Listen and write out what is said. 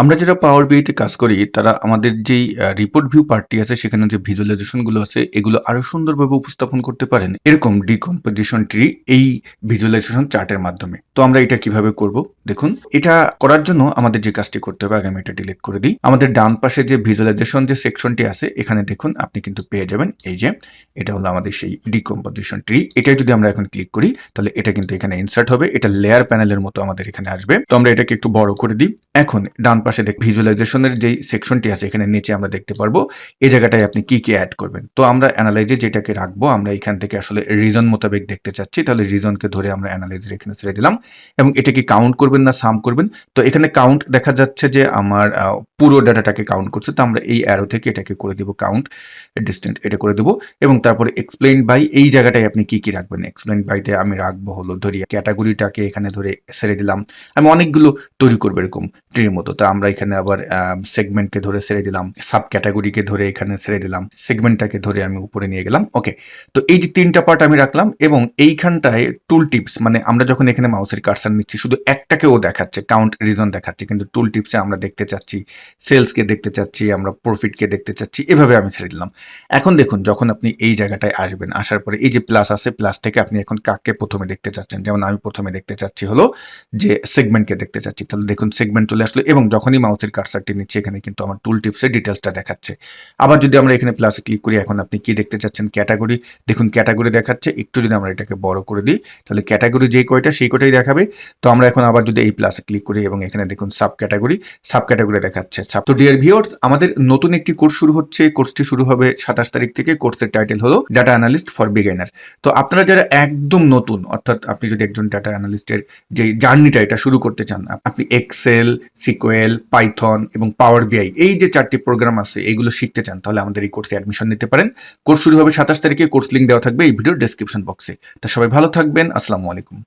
আমরা যারা পাওয়ার বিআইতে কাজ করি, তারা আমাদের যেই রিপোর্ট ভিউ পার্টটি আছে, সেখানে যে ভিজুয়ালাইজেশনগুলো আছে, এগুলো আরও সুন্দরভাবে উপস্থাপন করতে পারেন। এরকম ডিকম্পোজিশন ট্রি এই ভিজুয়ালাইজেশন চার্টের মাধ্যমে। তো আমরা এটা কীভাবে করব? দেখুন, এটা করার জন্য আমাদের যে কাজটি করতে হবে, আগে আমি এটা ডিলিট করে দিই। আমাদের ডান পাশে যে ভিজুয়ালাইজেশন যে সেকশনটি আছে, এখানে দেখুন, আপনি কিন্তু পেয়ে যাবেন এই যে, এটা হলো আমাদের সেই ডিকম্পোজিশন ট্রি এটাই যদি আমরা এখন ক্লিক করি, তাহলে এটা কিন্তু এখানে ইনসার্ট হবে। এটা লেয়ার প্যানেলের মতো আমাদের এখানে আসবে। তো আমরা এটাকে একটু বড় করে দিই। এখন, ডান পাশে দেখ ভিজুয়ালাইজেশনের যেই সেকশনটি আছে, এখানে নিচে আমরা দেখতে পারব এই জায়গাটায় আপনি কি কি অ্যাড করবেন। তো আমরা অ্যানালাইজে যেটাকে রাখব, আমরা এখান থেকে আসলে রিজন মোতাবেক দেখতে চাচ্ছি, তাহলে রিজনকে ধরে আমরা অ্যানালাইজের এখানে ছেড়ে দিলাম। এবং এটা কি কাউন্ট করবেন না সাম করবেন? তো এখানে কাউন্ট দেখা যাচ্ছে যে আমার পুরো ডাটাটাকে কাউন্ট করছে, তো আমরা এই অ্যারো থেকে এটাকে করে দিব কাউন্ট ডিস্টেন্ট এটা করে দেবো, এবং তারপরে এক্সপ্লেইন বাই এই জায়গাটায় আপনি কি কি রাখবেন? এক্সপ্লেইন বাইতে আমি রাখব হলো, ধরি ক্যাটাগরিটাকে এখানে ধরে সেরে দিলাম, আমি অনেকগুলো তৈরি করব এরকম ট্রির মতো, তো আমরা এখানে আবার সেগমেন্টকে ধরে সেরে দিলাম সাব ক্যাটাগরিকে ধরে এখানে সেরে দিলাম সেগমেন্টটাকে ধরে আমি উপরে নিয়ে গেলাম ওকে তো এই যে তিনটা পার্ট আমি রাখলাম, এবং এইখানটায় টুল টিপস মানে আমরা যখন এখানে মাউসের কার্সার নিচ্ছি, শুধু একটাকেও দেখাচ্ছে কাউন্ট রিজন দেখাচ্ছে, কিন্তু টুল টিপসে আমরা দেখতে চাচ্ছি সেলসকে দেখতে চাচ্ছি, আমরা প্রফিটকে দেখতে চাচ্ছি, এভাবে আমি ছেড়ে দিলাম। এখন দেখুন, যখন আপনি এই জায়গাটায় আসবেন, আসার পরে এই যে প্লাস আছে প্লাস থেকে আপনি এখন কাকে প্রথমে দেখতে চাচ্ছেন? যেমন আমি প্রথমে দেখতে চাচ্ছি হলো যে সেগমেন্টকে দেখতে চাচ্ছি। তাহলে দেখুন সেগমেন্ট চলে আসলো এবং যখনই মাউসের কার্সারটি নিচ্ছে, এখানে কিন্তু আমার টুল টিপসের ডিটেলসটা দেখাচ্ছে। আবার যদি আমরা এখানে প্লাসে ক্লিক করি, এখন আপনি কি দেখতে চাচ্ছেন? ক্যাটাগরি দেখুন ক্যাটাগরি দেখাচ্ছে। একটু যদি আমরা এটাকে বড় করে দিই, তাহলে ক্যাটাগরি যে কয়টা, সেই কয়টাই দেখাবে। তো আমরা এখন আবার যদি এই প্লাসে ক্লিক করি এবং এখানে দেখুন সাব ক্যাটাগরি সাব ক্যাটাগরি দেখাচ্ছে। সাব তো ডিয়ার ভিউয়ার্স আমাদের নতুন একটি কোর্স শুরু হচ্ছে। কোর্সটি শুরু হবে সাতাশ তারিখ থেকে। কোর্সের টাইটেল হলো ডাটা অ্যানালিস্ট ফর বিগিনার তো আপনারা যারা একদম নতুন, অর্থাৎ আপনি যদি একজন ডাটা অ্যানালিস্টের যে জার্নিটা এটা শুরু করতে চান আপনি এক্সেল সিকোয়েল পাইথন এবং পাওয়ার বিআই এই যে চারটি প্রোগ্রাম আছে, এগুলো শিখতে চান, তাহলে আমাদের এই কোর্সে অ্যাডমিশন নিতে পারেন। কোর্স শুরু হবে সাতাশ তারিখে। কোর্স লিঙ্ক দেওয়া থাকবে এই ভিডিওর ডেসক্রিপশন বক্সে তো সবাই ভালো থাকবেন। আসসালামু আলাইকুম।